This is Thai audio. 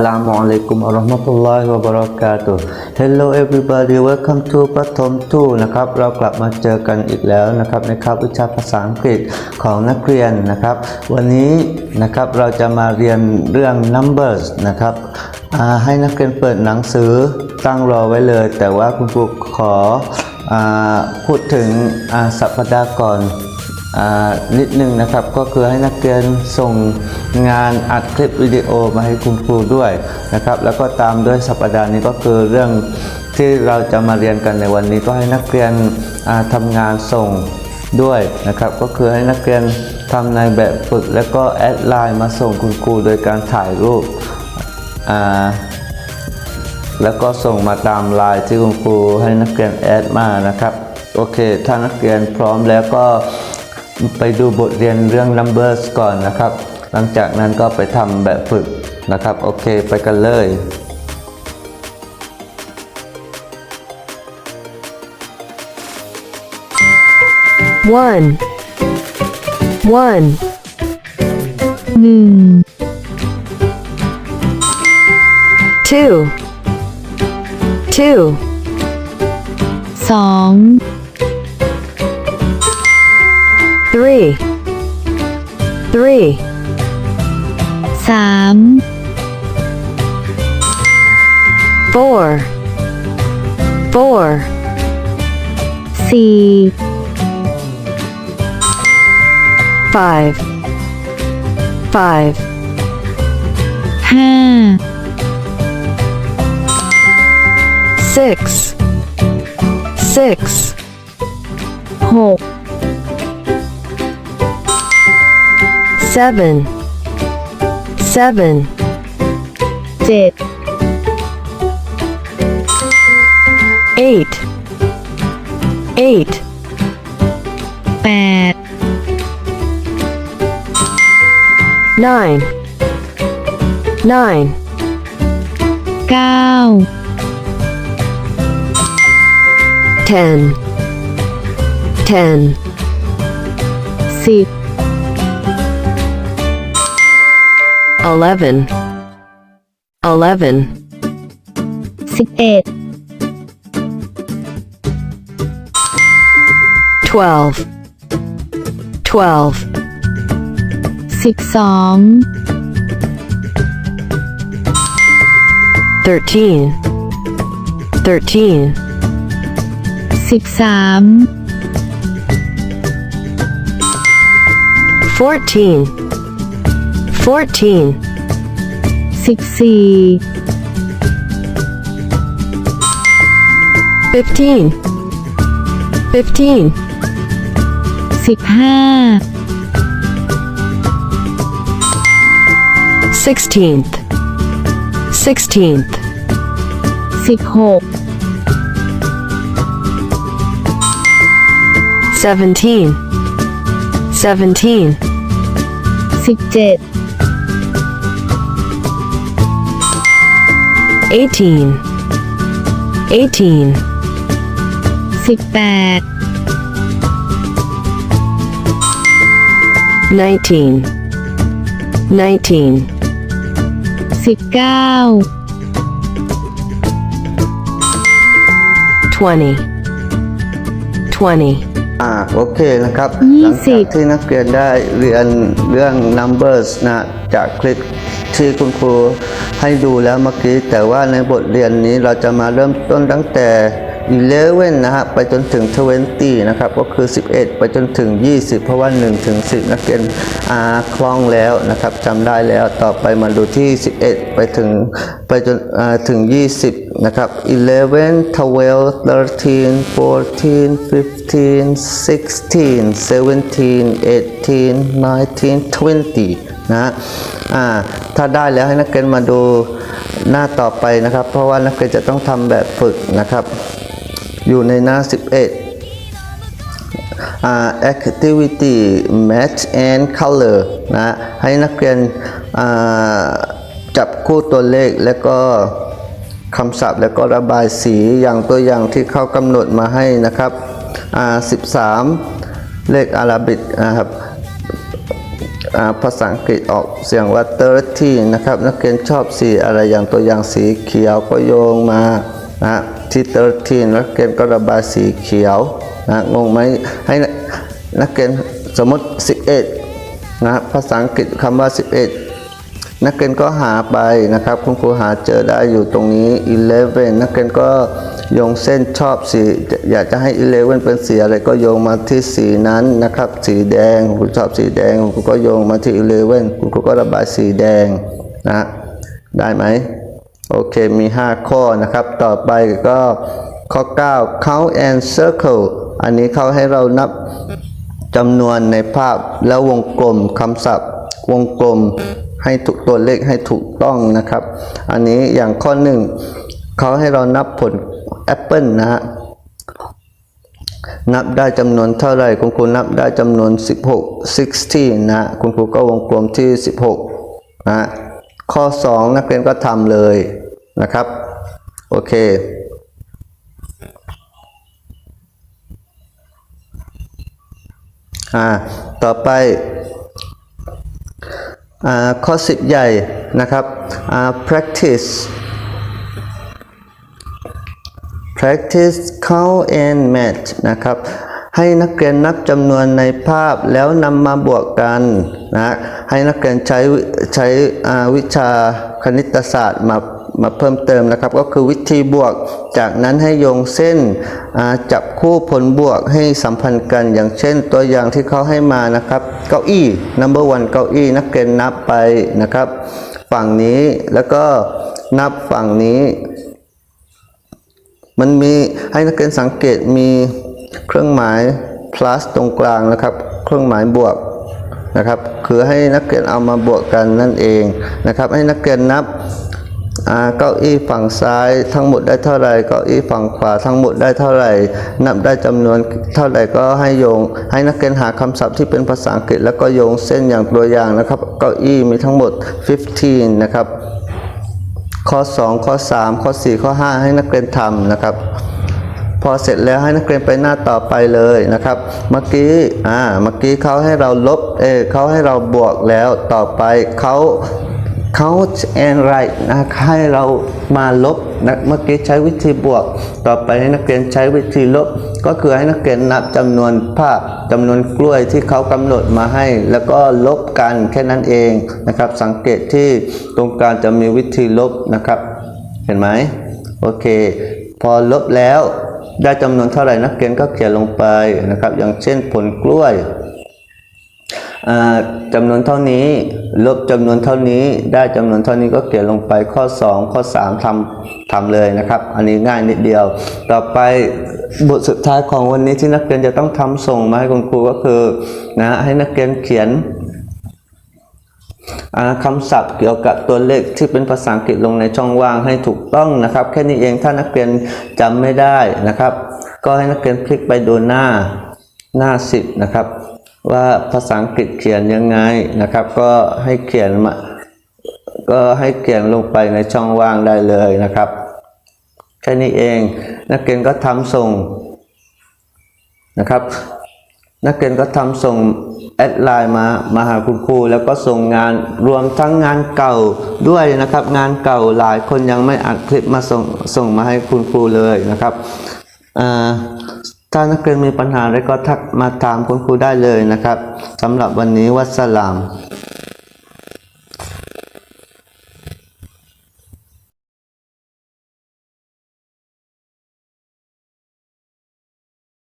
Assalamu alaikum warahmatullahi wabarakatuh Hello everybody welcome to ประถมทูนะครับ เรากลับมาเจอกันอีกแล้วนะครับในคาบวิชาภาษาอังกฤษของนักเรียนนะครับ วันนี้นะครับเราจะมาเรียนเรื่อง numbers นะครับให้นักเรียนเปิดหนังสือตั้งรอไว้เลย แต่ว่าคุณครูขออพูดถึงสัปดาห์ก่อน นิดนึงนะครับก็คือให้นักเรียนส่งงานอัดคลิปวิดีโอมาให้คุณครูด้วยนะครับแล้วก็ตามด้วยสัปดาห์นี้ก็คือเรื่องที่เราจะมาเรียนกันในวันนี้ก็ให้นักเรียนอ่าทำงานส่งด้วยนะครับก็คือให้นักเรียนทำในแบบฝึก แล้วก็แอดไลน์มาส่งคุณครูโดยการถ่ายรูปแล้วก็ส่งมาตามไลน์ที่คุณครูให้นักเรียนแอดมานะครับโอเค ถ้านักเรียนพร้อมแล้วก็ ไปดูบทเรียนเรื่อง numbers ก่อนนะครับ หลังจากนั้นก็ไปทำแบบฝึกนะครับ โอเคไปกันเลย one one หนึ่ง two two สอง three three สาม four four สี่ five five ห้า six six หก seven seven เจ็ด eight eight แปด nine nine เก้า ten ten สิบ eleven eleven สิบเอ็ด twelve twelve สิบสอง thirteen thirteen สิบสาม fourteen 14 16 15 15 15 16th 16th 16 17 17 17 eighteen eighteen สิบแปด nineteen nineteen สิบเก้า twenty twenty อ่าโอเคนะครับ ยี่หลังสิจากบ ที่นักเรียนได้เรียนเรื่อง numbers นะ จากคลิปที่คุณครู ให้ดูแล้วเมื่อกี้แต่ว่าในบทเรียนนี้เราจะมาเริ่มต้นตั้งแต่ 11 นะฮะไปจนถึง 20 นะครับ ก็คือ 11 ไปจนถึง 20 เพราะว่า 1 ถึง 10 นักเรียนอาคล่องแล้วนะครับจำได้แล้วต่อไปมาดูที่ 11 ไปถึงไปจนถึง 20 นะครับ 11 12 13 14 15 16 17 18 19 20 นะ อ่าถ้าได้แล้วให้นักเรียนมาดูหน้าต่อไปนะครับ เพราะว่านักเรียนจะต้องทำแบบฝึกนะครับ อยู่ในหน้า 11อ่า activity match and color นะให้นักเรียนอ่าจับคู่ตัวเลขแล้วก็คำศัพท์ แล้วก็ระบายสีอย่างตัวอย่างที่เขากำหนดมาให้นะครับอ่า13 เลขอาราบิกนะครับ ภาษาอังกฤษออกเสียงว่า13นะครับ นักเรียนชอบสีอะไรอย่างตัวอย่างสีเขียวก็โยงมานะที่13นักเรียนก็ระบายสีเขียวนะงงไหมให้นักนักเรียนสมมติ 11นะภาษาอังกฤษคำว่า 11 นักเรียนก็หาไปนะครับ คุณครูหาเจอได้อยู่ตรงนี้ 11 นักเรียนก็ โยงเส้นชอบสีอยากจะให้11เลเวนเป็นสีอะไรก็โยงมาที่สีนั้นนะครับ สีแดงคุณชอบสีแดงคุณก็โยงมาที่11คุณครูก็ระบายสีแดงนะได้ไหมโอเคมี 5 ข้อนะครับ ต่อไปก็ข้อ 9 count and circle อันนี้เขาให้เรานับจำนวนในภาพแล้ววงกลมคำศัพท์ วงกลมให้ถูกตัวเลขให้ถูกต้องนะครับ อันนี้อย่างข้อหนึ่งเขาให้เรานับผล แอปเปิลนะฮะนับได้จำนวนเท่าไรคุณครูนับได้จำนวน 16 16 นะคุณครูก็วงกลมที่ 16 นะข้อ 2 นักเรียนก็ทำเลยนะครับ โอเค อ่า ต่อไป อ่า ข้อสิบใหญ่นะครับ อ่า practice practice count and match นะครับ ให้นักเรียนนับจำนวนในภาพแล้วนำมาบวกกันนะให้นักเรียนใช้ใช้วิชาคณิตศาสตร์มามาเพิ่มเติมนะครับ ก็คือวิธีบวก จากนั้นให้โยงเส้นจับคู่ผลบวกให้สัมพันธ์กันอย่างเช่นตัวอย่างที่เขาให้มานะครับ เก้าอี้ number one เก้าอี้นักเรียนนับไปนะครับ ฝั่งนี้แล้วก็นับฝั่งนี้ มันมีให้นักเรียนสังเกตมีเครื่องหมาย plus ตรงกลางนะครับ เครื่องหมายบวกนะครับ คือให้นักเรียนเอามาบวกกันนั่นเองนะครับ ให้นักเรียนนับเก้าอี้ฝั่งซ้ายทั้งหมดได้เท่าไรเก้าอี้ฝั่งขวาทั้งหมดได้เท่าไรนับได้จำนวนเท่าไรก็ให้โยง ให้นักเรียนหาคำศัพท์ที่เป็นภาษาอังกฤษแล้วก็โยงเส้นอย่างตัวอย่างนะครับ เก้าอี้มีทั้งหมด 15 นะครับ ข้อ 2 ข้อ 3 ข้อ 4 ข้อ 5 ให้นักเรียนทำนะครับ พอเสร็จแล้วให้นักเรียนไปหน้าต่อไปเลยนะครับ เมื่อกี้อ่าเมื่อกี้เขาให้เราลบเออเขาให้เราบวกแล้วต่อไปเขาเขา and write นะให้เรามาลบนะเมื่อกี้ใช้วิธีบวก ต่อไปให้นักเรียนใช้วิธีลบ ก็คือให้นักเรียนนับจำนวนภาพจำนวนกล้วยที่เขากำหนดมาให้ แล้วก็ลบกันแค่นั้นเองนะครับ สังเกตที่ตรงกลางจะมีวิธีลบนะครับ เห็นไหมโอเค พอลบแล้วได้จำนวนเท่าไหร่นักเรียนก็เขียนลงไปนะครับ อย่างเช่นผลกล้วย จำนวนเท่านี้ ลบจำนวนเท่านี้ ได้จำนวนเท่านี้ก็เขียนลงไปข้อ 2 ข้อ 3ทำทำเลยนะครับ อันนี้ง่ายนิดเดียว ต่อไปบทสุดท้ายของวันนี้ที่นักเรียนจะต้องทำส่งมาให้คุณครูก็คือนะให้นักเรียนเขียนอ่าคำศัพท์เกี่ยวกับตัวเลขที่เป็นภาษาอังกฤษลงในช่องว่างให้ถูกต้องนะครับ แค่นี้เองถ้านักเรียนจำไม่ได้นะครับ ก็ให้นักเรียนคลิกไปดูหน้าหน้า 10 นะครับ ว่าภาษาอังกฤษเขียนยังไงนะครับ ก็ให้เขียนมาก็ให้เขียนลงไปในช่องว่างได้เลยนะครับ แค่นี้เองนักเรียนก็ทำส่งนะครับ นักเรียนก็ทำส่งแอดไลน์มามาหาคุณครูแล้วก็ส่งงานรวมทั้งงานเก่าด้วยนะครับ งานเก่าหลายคนยังไม่อัดคลิปมาส่งส่งมาให้คุณครูเลยนะครับอ่า ถ้านักเรียนมีปัญหาอะไรก็ทักมาถามคุณครูได้เลยนะครับสำหรับวันนี้วัสสลาม